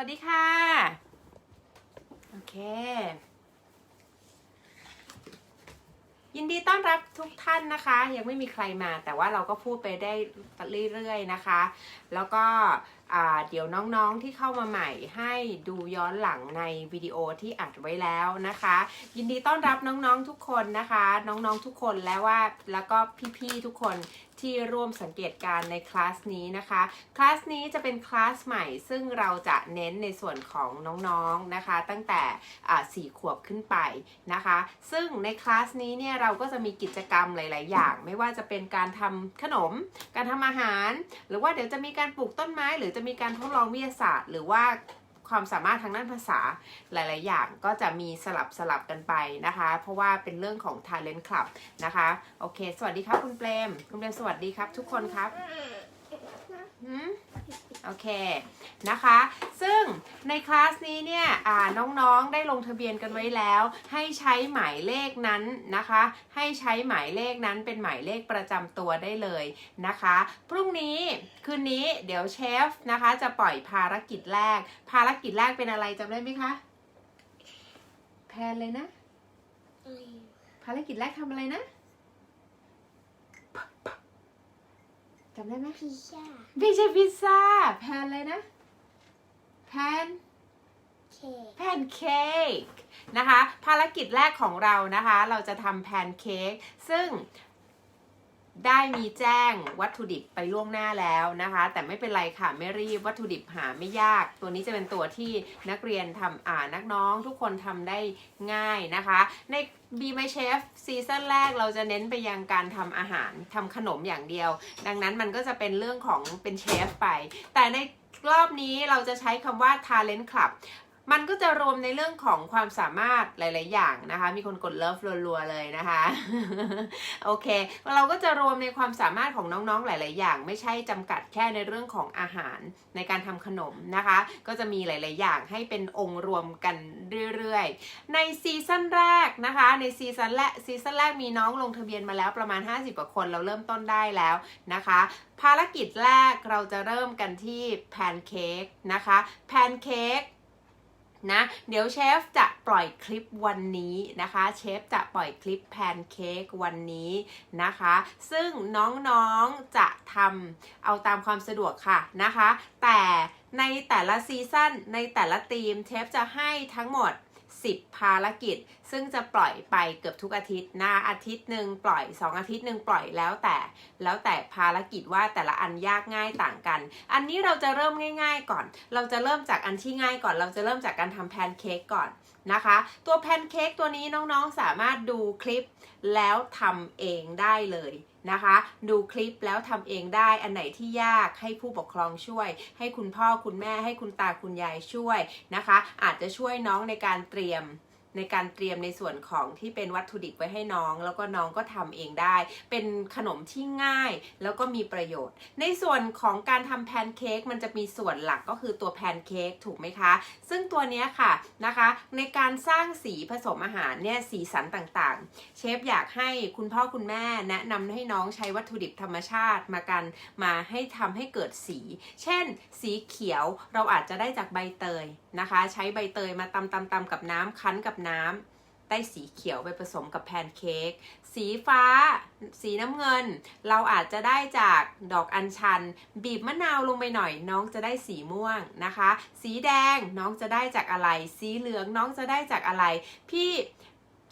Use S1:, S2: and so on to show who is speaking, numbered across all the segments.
S1: วัสดีค่ะ โอเค ยินดีต้อนรับทุกท่านนะคะ ยังไม่มีใครมา แต่ว่าเราก็พูดไปได้เรื่อยๆนะคะ แล้วก็เดี๋ยวน้องๆที่เข้ามาใหม่ให้ดูย้อนหลังในวิดีโอที่อัดไว้แล้วนะคะ ยินดีต้อนรับน้องๆทุกคนนะคะ น้องๆทุกคนแล้วว่าแล้วก็พี่ๆทุกคน ที่ร่วมสังเกตการในคลาสนี้นะคะ คลาสนี้จะเป็นคลาสใหม่ ซึ่งเราจะเน้นในส่วนของน้องๆนะคะ ตั้งแต่อ่าสี่ขวบขึ้นไปนะคะ ซึ่งในคลาสนี้เนี่ยเราก็จะมีกิจกรรมหลาย ๆ อย่าง ไม่ว่าจะเป็นการทำขนม การทำอาหาร หรือว่าเดี๋ยวจะมีการปลูกต้นไม้ หรือจะมีการทดลองวิทยาศาสตร์ หรือว่า ความสามารถทางด้านภาษาหลาย ๆ อย่างก็จะมีสลับสลับกันไปนะคะ เพราะว่าเป็นเรื่องของ Talent Club นะคะ โอเค สวัสดีครับคุณเปรม คุณเปรมสวัสดีครับ ทุกคนครับ หืม โอเคนะคะ ซึ่งในคลาสนี้เนี่ยอ่าน้องๆได้ลงทะเบียนกันไว้แล้ว ให้ใช้หมายเลขนั้นนะคะ ให้ใช้หมายเลขนั้นเป็นหมายเลขประจำตัวได้เลยนะคะ พรุ่งนี้คืนนี้เดี๋ยวเชฟนะคะจะปล่อยภารกิจแรก ภารกิจแรกเป็นอะไรจำได้ไหมคะแพนเลยนะ ภารกิจแรกทำอะไรนะ จำได้ไหม
S2: พิซซ่า
S1: ไม่ใช่พิซซ่าแพนเลยนะแพน
S2: เค้ก
S1: แพนเค้กนะคะ ภารกิจแรกของเรานะคะ เราจะทำแพนเค้กซึ่ง ได้มีแจ้งวัตถุดิบไปล่วงหน้าแล้วนะคะ แต่ไม่เป็นไรค่ะไม่รีบวัตถุดิบหาไม่ยาก ตัวนี้จะเป็นตัวที่นักเรียนทำอ่านักน้องทุกคนทำได้ง่ายนะคะ ใน Be My Chef ซีซั่นแรกเราจะเน้นไปยังการทำอาหารทำขนมอย่างเดียว ดังนั้นมันก็จะเป็นเรื่องของเป็นเชฟไป แต่ในรอบนี้เราจะใช้คำว่า Talent Club มันก็จะรวมในเรื่องของความสามารถหลาย ๆ อย่างนะคะ มีคนกดเลิฟรัว ๆ เลยนะคะ โอเค เราก็จะรวมในความสามารถของน้อง ๆ หลาย ๆ อย่าง ไม่ใช่จำกัดแค่ในเรื่องของอาหารในการทำขนมนะคะ ก็จะมีหลาย ๆ อย่างให้เป็นองค์รวมกันเรื่อย ๆ ในซีซั่นแรกนะคะ ในซีซั่นแรกซีซั่นแรกมีน้องลงทะเบียนมาแล้วประมาณ 50กว่าคนเราเริ่มต้นได้แล้วนะคะ ภารกิจแรกเราจะเริ่มกันที่แพนเค้กนะคะแพนเค้ก นะเดี๋ยวเชฟจะปล่อยคลิปวันนี้นะคะ เชฟจะปล่อยคลิปแพนเค้กวันนี้นะคะ ซึ่งน้องๆจะทำเอาตามความสะดวกค่ะนะคะ แต่ในแต่ละซีซั่นในแต่ละทีมเชฟจะให้ทั้งหมด 10 ภารกิจ ซึ่งจะปล่อยไปเกือบทุกอาทิตย์นะอาทิตย์หนึ่งปล่อย 2 อาทิตย์หนึ่งปล่อยแล้วแต่ แล้วแต่ภารกิจว่าแต่ละอันยากง่ายต่างกัน อันนี้เราจะเริ่มง่าย ๆ ก่อน เราจะเริ่มจากอันที่ง่ายก่อน เราจะเริ่มจากการทำแพนเค้กก่อนนะคะ ตัวแพนเค้กตัวนี้น้องๆสามารถดูคลิปแล้วทำเองได้เลย นะคะ ดูคลิปแล้วทำเองได้อันไหนที่ยากให้ผู้ปกครองช่วย ให้คุณพ่อคุณแม่ให้คุณตาคุณยายช่วยนะคะ อาจจะช่วยน้องในการเตรียม ในการเตรียมในส่วนของที่เป็นวัตถุดิบไว้ให้น้อง แล้วก็น้องก็ทำเองได้ เป็นขนมที่ง่ายแล้วก็มีประโยชน์ ในส่วนของการทำแพนเค้กมันจะมีส่วนหลักก็คือตัวแพนเค้กถูกไหมคะ ซึ่งตัวนี้ค่ะนะคะ ในการสร้างสีผสมอาหารเนี่ยสีสันต่างๆ เชฟอยากให้คุณพ่อคุณแม่แนะนำให้น้องใช้วัตถุดิบธรรมชาติมากันมาให้ทำให้เกิดสี เช่น สีเขียวเราอาจจะได้จากใบเตยนะคะ ใช้ใบเตยมาตำตำตำกับน้ำคั้นกับน้ำได้สีเขียวไปผสมกับแพนเค้กสีฟ้า สีน้ำเงิน เราอาจจะได้จากดอกอัญชัน บีบมะนาวลงไปหน่อย น้องจะได้สีม่วงนะคะ สีแดงน้องจะได้จากอะไร สีเหลืองน้องจะได้จากอะไร พี่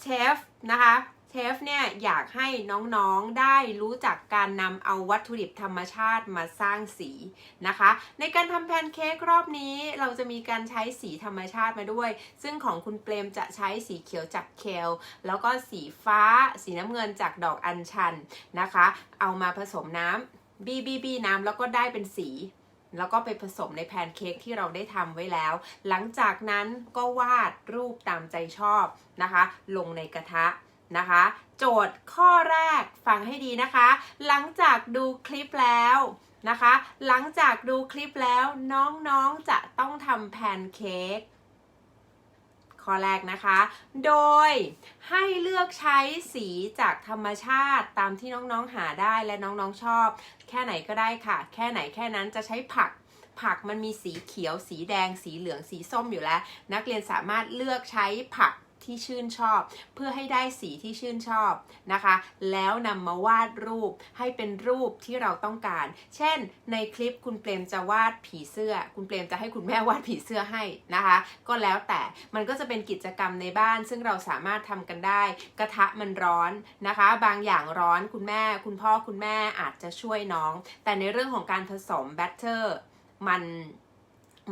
S1: เชฟนะคะ ฟเนี่ยอยากให้น้องๆได้รู้จักการนำเอาวัตถุดิบธรรมชาติมาสร้างสีนะคะ ในการทำแพนเค้กรอบนี้เราจะมีการใช้สีธรรมชาติมาด้วย ซึ่งของคุณเปรมจะใช้สีเขียวจากเคลแล้วก็สีฟ้าสีน้ำเงินจากดอกอัญชันนะคะ เอามาผสมน้ำบีบีบีน้ำแล้วก็ได้เป็นสีแล้วก็ไปผสมในแพนเค้กที่เราได้ทำไว้แล้ว หลังจากนั้นก็วาดรูปตามใจชอบนะคะ ลงในกระทะ นะคะ โจทย์ข้อแรกฟังให้ดีนะคะ หลังจากดูคลิปแล้วนะคะ หลังจากดูคลิปแล้วน้องๆจะต้องทำแพนเค้กข้อแรกนะคะ โดยให้เลือกใช้สีจากธรรมชาติตามที่น้องๆหาได้และน้องๆชอบ แค่ไหนก็ได้ค่ะ แค่ไหนแค่นั้นจะใช้ผักผักมันมีสีเขียว สีแดง สีเหลือง สีส้มอยู่แล้ว นักเรียนสามารถเลือกใช้ผัก ที่ชื่นชอบ เพื่อให้ได้สีที่ชื่นชอบนะคะ แล้วนำมาวาดรูปให้เป็นรูปที่เราต้องการ เช่น ในคลิปคุณเปรมจะวาดผีเสื้อ คุณเปรมจะให้คุณแม่วาดผีเสื้อให้นะคะ ก็แล้วแต่มันก็จะเป็นกิจกรรมในบ้าน ซึ่งเราสามารถทำกันได้ กระทะมันร้อนนะคะ บางอย่างร้อนคุณแม่ คุณพ่อคุณแม่อาจจะช่วยน้อง แต่ในเรื่องของการผสมแบตเตอร์มัน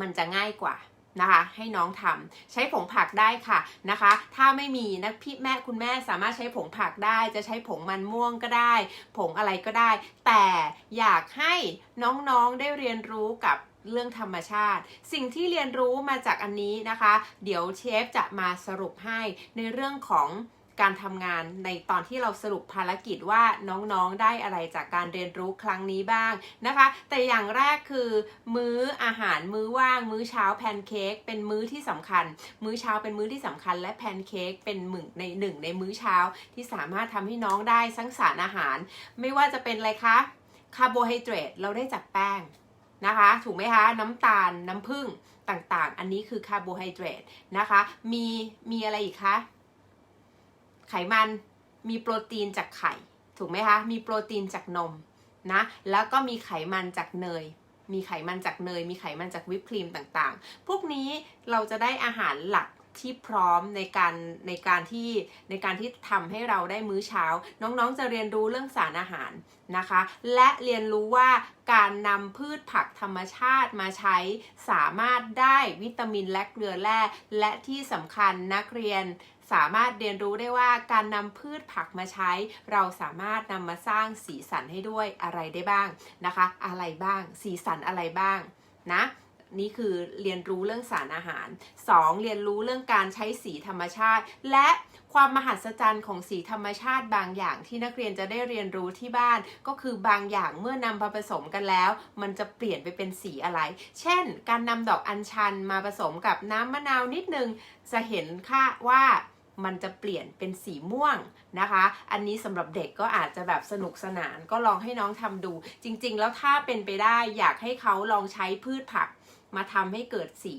S1: มันจะง่ายกว่า นะคะให้น้องทำใช้ผงผักได้ค่ะนะคะ ถ้าไม่มีนะพี่แม่คุณแม่สามารถใช้ผงผักได้ จะใช้ผงมันม่วงก็ได้ ผงอะไรก็ได้ แต่อยากให้น้องๆได้เรียนรู้กับเรื่องธรรมชาติ สิ่งที่เรียนรู้มาจากอันนี้นะคะ เดี๋ยวเชฟจะมาสรุปให้ในเรื่องของ การทำงานในตอนที่เราสรุปภารกิจว่าน้องๆได้อะไรจากการเรียนรู้ครั้งนี้บ้างนะคะ แต่อย่างแรกคือ มื้ออาหารมื้อว่าง มื้อเช้าแพนเค้กเป็นมื้อที่สำคัญ มื้อเช้าเป็นมื้อที่สำคัญ และแพนเค้กเป็นหนึ่งในหนึ่งในมื้อเช้าที่สามารถทำให้น้องได้สังสารอาหาร ไม่ว่าจะเป็นอะไรคะคาร์โบไฮเดรตเราได้จากแป้งนะคะถูกไหมคะ น้ำตาลน้ำผึ้งต่างๆ อันนี้คือคาร์โบไฮเดรตนะคะ มีมีอะไรอีกคะ ไขมันมีโปรตีนจากไข่ ถูกไหมคะ มีโปรตีนจากนมนะ แล้วก็มีไขมันจากเนย มีไขมันจากเนย มีไขมันจากวิปครีมต่างๆ พวกนี้เราจะได้อาหารหลักที่พร้อมในการในการที่ในการที่ทำให้เราได้มื้อเช้า น้องๆจะเรียนรู้เรื่องสารอาหารนะคะ และเรียนรู้ว่าการนำพืชผักธรรมชาติมาใช้สามารถได้วิตามินและเกลือแร่และที่สำคัญนักเรียน สามารถเรียนรู้ได้ว่าการนำพืชผักมาใช้ เราสามารถนำมาสร้างสีสันให้ด้วยอะไรได้บ้างนะคะ อะไรบ้าง สีสันอะไรบ้างนะนี่คือเรียนรู้เรื่องสารอาหาร 2. เรียนรู้เรื่องการใช้สีธรรมชาติ และความมหัศจรรย์ของสีธรรมชาติบางอย่างที่นักเรียนจะได้เรียนรู้ที่บ้าน ก็คือบางอย่างเมื่อนำมาผสมกันแล้ว มันจะเปลี่ยนไปเป็นสีอะไร เช่น การนำดอกอัญชันมาผสมกับน้ำมะนาวนิดนึง จะเห็นค่าว่า มันจะเปลี่ยนเป็นสีม่วงนะคะ อันนี้สำหรับเด็กก็อาจจะแบบสนุกสนานก็ลองให้น้องทำดู จริง ๆ แล้วถ้าเป็นไปได้อยากให้เขาลองใช้พืชผักมาทำให้เกิดสี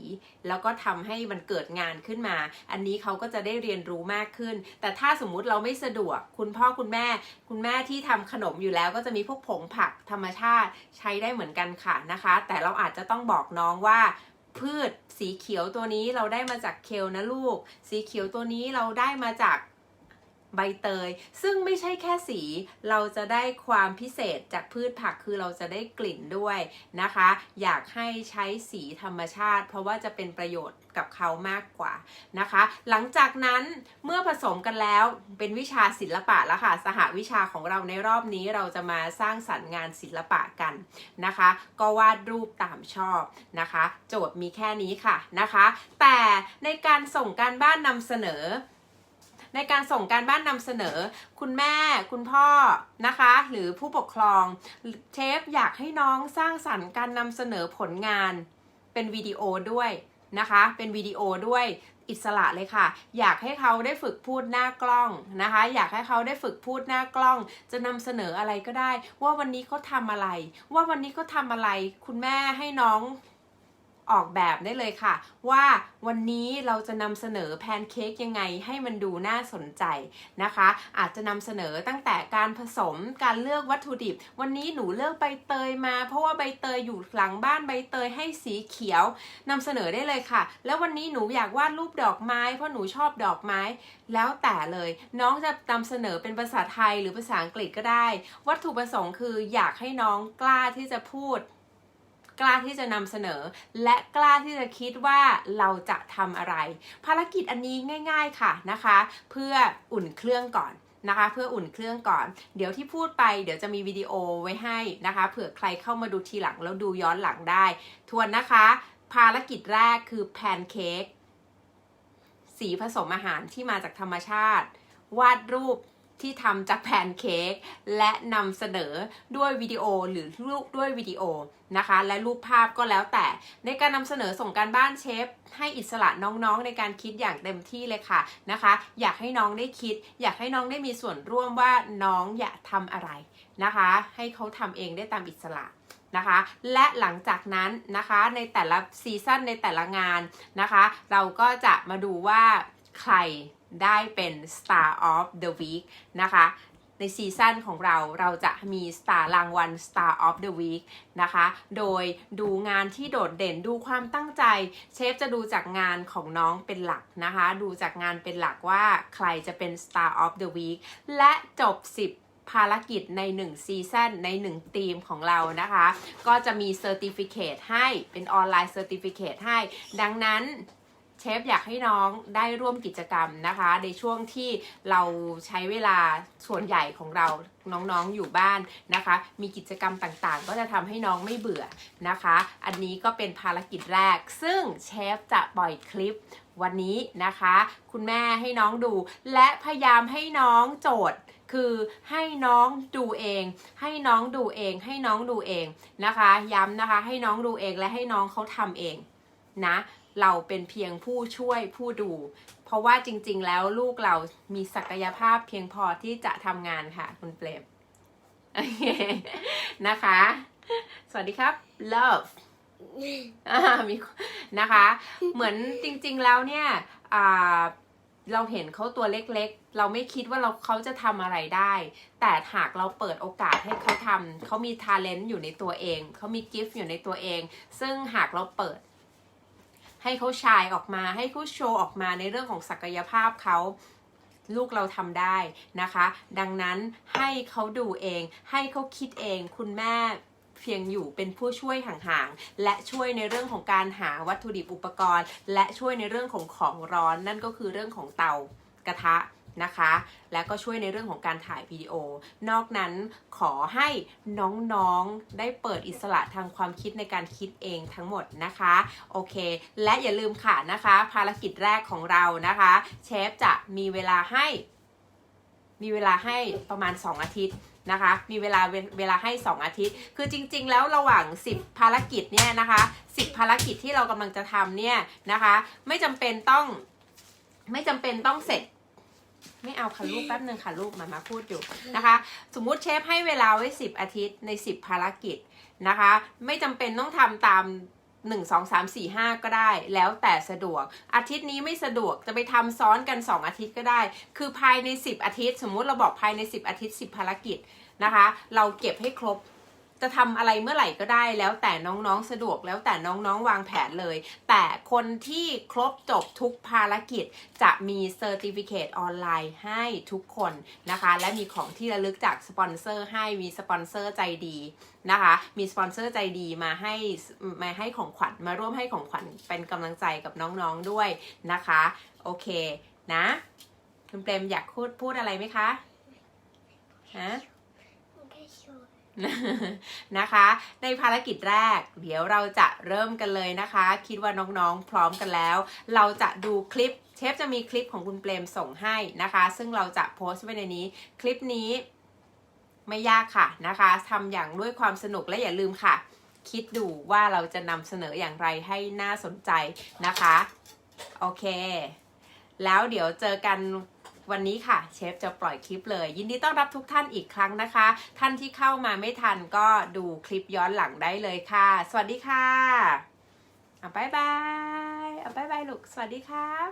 S1: แล้วก็ทำให้มันเกิดงานขึ้นมา อันนี้เขาก็จะได้เรียนรู้มากขึ้น แต่ถ้าสมมุติเราไม่สะดวก คุณพ่อคุณแม่ คุณแม่ที่ทำขนมอยู่แล้ว ก็จะมีพวกผงผักธรรมชาติใช้ได้เหมือนกันค่ะนะคะ แต่เราอาจจะต้องบอกน้องว่า พืชสีเขียวตัวนี้เราได้มาจากเคลนะลูก สีเขียวตัวนี้เราได้มาจาก ใบเตย ซึ่งไม่ใช่แค่สี เราจะได้ความพิเศษจากพืชผักคือเราจะได้กลิ่นด้วยนะคะ อยากให้ใช้สีธรรมชาติ เพราะว่าจะเป็นประโยชน์กับเขามากกว่านะคะ หลังจากนั้นเมื่อผสมกันแล้วเป็นวิชาศิลปะแล้วค่ะ สหวิชาของเราในรอบนี้เราจะมาสร้างสรรค์งานศิลปะกันนะคะ ก็วาดรูปตามชอบนะคะ โจทย์มีแค่นี้ค่ะนะคะ แต่ในการส่งการบ้านนำเสนอ ในการส่งการบ้านนำเสนอ คุณแม่ คุณพ่อนะคะ หรือผู้ปกครองเชฟอยากให้น้องสร้างสรรค์การนำเสนอผลงานเป็นวิดีโอด้วยนะคะ เป็นวิดีโอด้วยอิสระเลยค่ะ อยากให้เขาได้ฝึกพูดหน้ากล้องนะคะ อยากให้เขาได้ฝึกพูดหน้ากล้อง จะนำเสนออะไรก็ได้ ว่าวันนี้เขาทำอะไร ว่าวันนี้เขาทำอะไร คุณแม่ให้น้อง ออกแบบได้เลยค่ะ ว่าวันนี้เราจะนำเสนอแพนเค้กยังไงให้มันดูน่าสนใจนะคะ อาจจะนำเสนอตั้งแต่การผสมการเลือกวัตถุดิบ วันนี้หนูเลือกใบเตยมา เพราะว่าใบเตยอยู่หลังบ้านใบเตยให้สีเขียวนำเสนอได้เลยค่ะ แล้ววันนี้หนูอยากวาดรูปดอกไม้ เพราะหนูชอบดอกไม้ แล้วแต่เลย น้องจะนำเสนอเป็นภาษาไทยหรือภาษาอังกฤษก็ได้ วัตถุประสงค์คืออยากให้น้องกล้าที่จะพูด กล้าที่จะนำเสนอ และกล้าที่จะคิดว่าเราจะทำอะไร ภารกิจอันนี้ง่าย ๆค่ะนะคะ เพื่ออุ่นเครื่องก่อนนะคะเพื่ออุ่นเครื่องก่อน เดี๋ยวที่พูดไปเดี๋ยวจะมีวิดีโอไว้ให้นะคะ เผื่อใครเข้ามาดูทีหลังแล้วดูย้อนหลังได้ ทวนนะคะ ภารกิจแรกคือแพนเค้กสีผสมอาหารที่มาจากธรรมชาติ วาดรูป ที่ทำจากแพนเค้กและนำเสนอด้วยวิดีโอหรือรูปด้วยวิดีโอนะคะ และรูปภาพก็แล้วแต่ ในการนำเสนอส่งการบ้านเชฟ ให้อิสระน้องๆ ในการคิดอย่างเต็มที่เลยค่ะนะคะ อยากให้น้องได้คิด อยากให้น้องได้มีส่วนร่วมว่าน้องอยากทำอะไรนะคะ ให้เขาทำเองได้ตามอิสระนะคะและหลังจากนั้นนะคะในแต่ละซีซั่นในแต่ละงานนะคะ เราก็จะมาดูว่าใคร ได้เป็น Star of the Week นะคะ ในซีซั่นของเราเราจะมี Star รางวัล Star of the Week นะคะ โดยดูงานที่โดดเด่นดูความตั้งใจ เชฟจะดูจากงานของน้องเป็นหลักนะคะ ดูจากงานเป็นหลักว่าใครจะเป็น Star of the Week และจบ 10ภารกิจใน 1 ซีซั่นใน 1 ทีมของเรานะคะ ก็จะมีเซอร์ติฟิเคตให้เป็นออนไลน์เซอร์ติฟิเคตให้ ดังนั้น ชฟอยากให้น้องได้ร่วมกิจกรรมนะคะ ในช่วงที่เราใช้เวลาส่วนใหญ่ของเราน้องๆอยู่บ้านนะคะ มีกิจกรรมต่างๆ ก็จะทำให้น้องไม่เบื่อนะคะ อันนี้ก็เป็นภารกิจแรก ซึ่งเชฟจะปล่อยคลิปวันนี้นะคะ คุณแม่ให้น้องดู และพยายามให้น้องโจทย์คือให้น้องดูเอง ให้น้องดูเอง ให้น้องดูเองนะคะ ย้ำนะคะ ให้น้องดูเองและให้น้องเขาทำเองนะ เราเป็นเพียงผู้ช่วยผู้ดู เพราะว่าจริง ๆ แล้วลูกเรามีศักยภาพเพียงพอที่จะทำงานค่ะ คุณเปรมโอเคนะคะ สวัสดีครับ love มีนะคะ เหมือนจริง ๆ แล้วเนี่ยเราเห็นเขาตัวเล็กๆ เราไม่คิดว่าเราเขาจะทำอะไรได้ แต่หากเราเปิดโอกาสให้เขาทำเขามีท ALENT อยู่ในตัวเอง เขามีกิฟต์อยู่ในตัวเอง ซึ่งหากเราเปิด ให้เขาชายออกมา ให้เขาโชว์ออกมาในเรื่องของศักยภาพเขาลูกเราทำได้นะคะ ดังนั้นให้เขาดูเอง ให้เขาคิดเองคุณแม่เพียงอยู่เป็นผู้ช่วยห่างๆ และช่วยในเรื่องของการหาวัตถุดิบอุปกรณ์ และช่วยในเรื่องของของร้อนนั่นก็คือเรื่องของเตากระทะ นะคะ และก็ช่วยในเรื่องของการถ่ายวิดีโอ นอกนั้นขอให้น้องๆได้เปิดอิสระทางความคิดในการคิดเองทั้งหมดนะคะ โอเค และอย่าลืมค่ะนะคะ ภารกิจแรกของเรานะคะ เชฟจะมีเวลาให้ มีเวลาให้ประมาณ 2 อาทิตย์นะคะ มีเวลาเวเวลาให้ 2 อาทิตย์ คือจริง ๆ แล้วระหว่าง 10 ภารกิจเนี่ยนะคะ 10 ภารกิจที่เรากำลังจะทำเนี่ยนะคะ ไม่จำเป็นต้องไม่จำเป็นต้องเสร็จ ไม่เอาค่ะลูกแป๊บหนึ่งค่ะลูกมามาพูดอยู่นะคะ สมมุติเชฟให้เวลาไว้ 10 อาทิตย์ใน 10 ภารกิจนะคะ ไม่จำเป็นต้องทำตาม1 2 3 4 5ก็ได้ แล้วแต่สะดวก อาทิตย์นี้ไม่สะดวกจะไปทำซ้อนกัน2องอาทิตย์ก็ได้ คือภายใน10อาทิตย์ สมมุติเราบอกภายใน10อาทิตย์10ภารกิจนะคะ เราเก็บให้ครบ จะทำอะไรเมื่อไหร่ก็ได้ แล้วแต่น้องๆสะดวกแล้วแต่น้องๆวางแผนเลย แต่คนที่ครบจบทุกภารกิจจะมีเซอร์ติฟิเคตออนไลน์ให้ทุกคนนะคะ และมีของที่ระลึกจากสปอนเซอร์ให้มีสปอนเซอร์ใจดีนะคะ มีสปอนเซอร์ใจดีมาให้มาให้ของขวัญมาร่วมให้ของขวัญเป็นกำลังใจกับน้องๆด้วยนะคะ โอเคนะ คุณเปรมอยากพูดพูดอะไรไหมคะฮะ
S2: นะ
S1: คะ ในภารกิจแรก เดี๋ยวเราจะเริ่มกันเลยนะคะ คิดว่าน้องๆพร้อมกันแล้ว เราจะดูคลิปเชฟจะมีคลิปของคุณเปรมส่งให้นะคะ ซึ่งเราจะโพสต์ไว้ในนี้คลิปนี้ไม่ยากค่ะนะคะทำอย่างด้วยความสนุกและอย่าลืมค่ะ คิดดูว่าเราจะนำเสนออย่างไรให้น่าสนใจนะคะ โอเค แล้วเดี๋ยวเจอกัน วันนี้ค่ะเชฟจะปล่อยคลิปเลย ยินดีต้อนรับทุกท่านอีกครั้งนะคะ ท่านที่เข้ามาไม่ทันก็ดูคลิปย้อนหลังได้เลยค่ะ สวัสดีค่ะเอาบายบายเอาบายบายลูกสวัสดีครับ